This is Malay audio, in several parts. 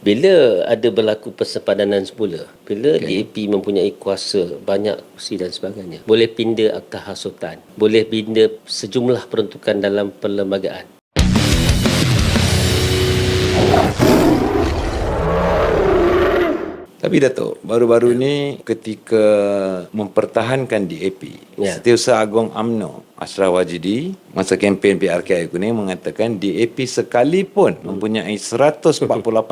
Bila ada berlaku persepadanan semula, bila okay. DAP mempunyai kuasa banyak kursi dan sebagainya, boleh pindah akta hasutan, boleh pindah sejumlah peruntukan dalam perlembagaan. Tapi Datuk, baru-baru ni ketika mempertahankan DAP, Ya. Setiausaha Agong AMNO Ashraf Wajidi masa kempen PRK aku ni mengatakan DAP sekalipun mempunyai 148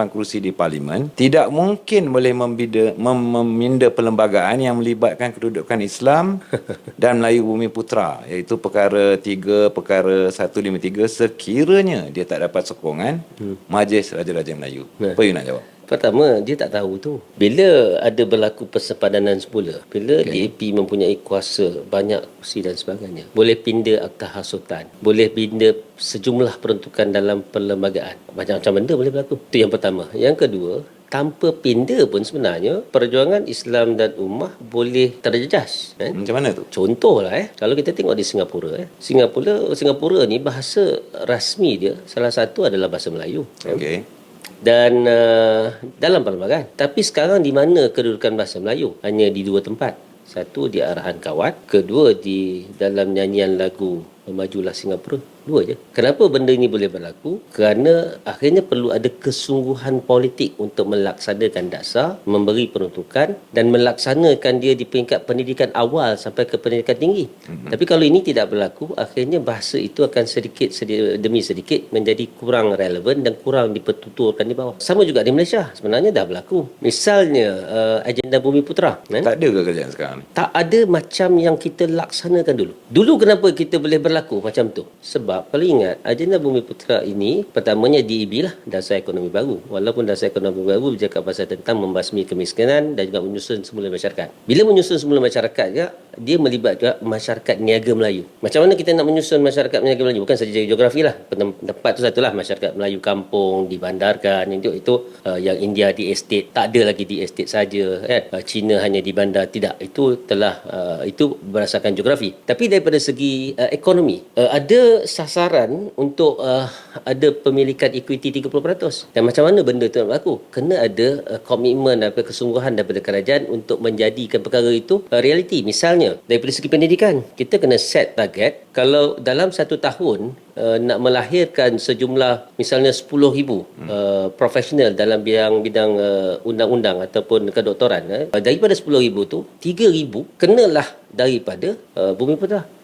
kerusi di parlimen tidak mungkin boleh membida, mem, meminda perlembagaan yang melibatkan kedudukan Islam dan Melayu Bumi Putra iaitu perkara 3 perkara 153 sekiranya dia tak dapat sokongan Majlis Raja-Raja Melayu. Ya. Apa you nak jawab? Pertama, dia tak tahu tu. Bila ada berlaku persepadanan semula, bila okay. DAP mempunyai kuasa banyak kursi dan sebagainya, boleh pindah akta hasutan, boleh pindah sejumlah peruntukan dalam perlembagaan. Macam-macam benda boleh berlaku. Itu yang pertama. Yang kedua, tanpa pindah pun sebenarnya perjuangan Islam dan ummah boleh terjejas kan? Macam mana tu? Contohlah eh, kalau kita tengok di Singapura eh. Singapura Singapura ni bahasa rasmi dia salah satu adalah bahasa Melayu. kan? Dan uh, dalam perlembagaan. Tapi sekarang di mana kedudukan bahasa Melayu? Hanya di dua tempat. Satu di arahan kawat, kedua di dalam nyanyian lagu Majulah Singapura. Dua je. Kenapa benda ini boleh berlaku? Kerana akhirnya perlu ada kesungguhan politik untuk melaksanakan dasar, memberi peruntukan dan melaksanakan dia di peringkat pendidikan awal sampai ke pendidikan tinggi. Mm-hmm. Tapi kalau ini tidak berlaku, akhirnya bahasa itu akan sedikit sedi- demi sedikit menjadi kurang relevan dan kurang dipertuturkan di bawah. Sama juga di Malaysia. Sebenarnya dah berlaku. Misalnya uh, agenda Bumi Putra. Kan? Tak ada ke kerajaan sekarang ni? tak ada macam yang kita laksanakan dulu. Dulu kenapa kita boleh berlaku macam tu? Sebab kalau ingat, agenda Bumi Putra ini pertamanya DEB lah, Dasar Ekonomi Baru. Walaupun Dasar Ekonomi Baru bercakap pasal tentang membasmi kemiskinan dan juga menyusun semula masyarakat. Bila menyusun semula masyarakat juga, dia melibatkan masyarakat niaga Melayu. Macam mana kita nak menyusun masyarakat niaga Melayu? Bukan saja geografi lah. Tem- Tempat tu satulah masyarakat Melayu kampung, dibandarkan. Itu, itu uh, yang India di estate. Tak ada lagi di estate saja. Kan? Uh, China hanya di bandar. Tidak. Itu telah uh, itu berdasarkan geografi. Tapi daripada segi uh, ekonomi, uh, ada sasaran untuk uh, ada pemilikan equity 30%. Dan macam mana benda itu nak berlaku? Kena ada uh, komitmen dan kesungguhan daripada kerajaan untuk menjadikan perkara itu uh, realiti. Misalnya, daripada segi pendidikan, kita kena set target kalau dalam satu tahun uh, nak melahirkan sejumlah misalnya 10,000 hmm. uh, profesional dalam bidang bidang uh, undang-undang ataupun kedoktoran uh, daripada 10,000 tu 3,000 kenalah daripada uh, Bumi Putra